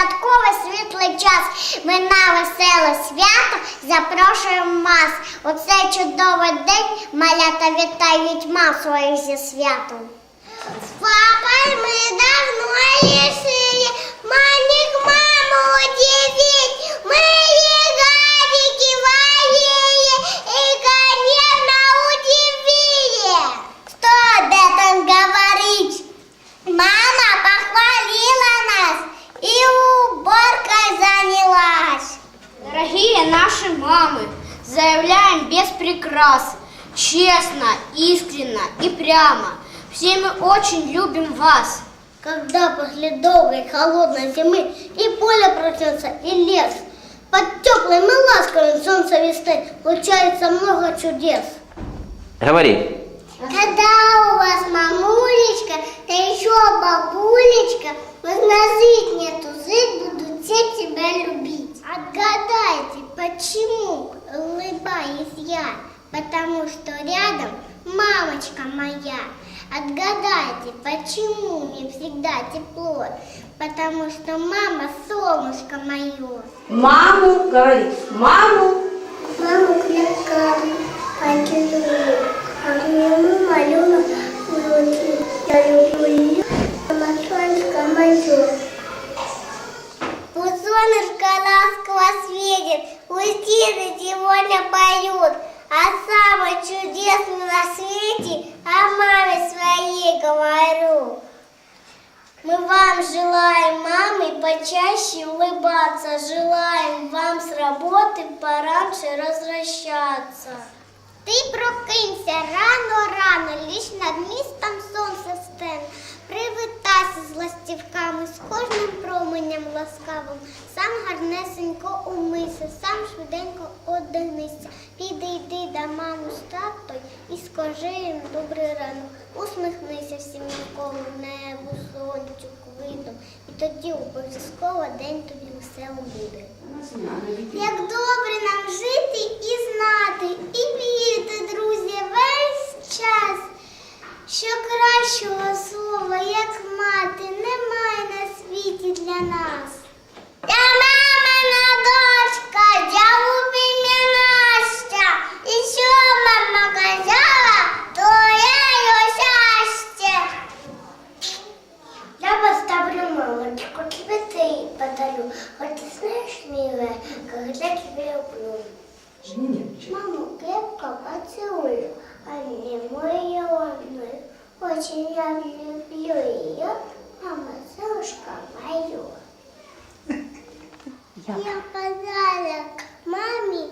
святковий світлий час. Ми на веселе свято запрошуємо вас. У цей чудовий день малята вітають мам своїх зі святом. Папой мы давно заявляем без прикрас, честно, искренно и прямо. Все мы очень любим вас. Когда после долгой холодной зимы и поле проснется, и лес, под теплым и ласковым солнцем весны случается много чудес. Говори. Когда у вас мамулечка, да еще бабулечка, возносить нету зыть, будут все тебя любить. Отгадайте, почему я? Потому что рядом мамочка моя. Отгадайте, почему мне всегда тепло? Потому что мама солнышко мое. Маму, говори, маму. Маму светит, птицы сегодня поют, а самый чудесный на свете о маме своей говорю. Мы вам желаем, мамы, почаще улыбаться, желаем вам с работы пораньше возвращаться. Ти прокинься рано-рано, ліж над містом сонце стен. З ластівками, з кожним променем ласкавим. Сам гарнесенько умийся, сам швиденько одягнися. Піди йди до мами з татою і скажи їм добрий ранок. Усміхнися всім навколо небу, сонцю, квитом. І тоді обов'язково день тобі весело буде. Як добре нам жити Маму крепко поцелую, а не мою родную. Очень я люблю ее, мама солнышко мое. Я подарок маме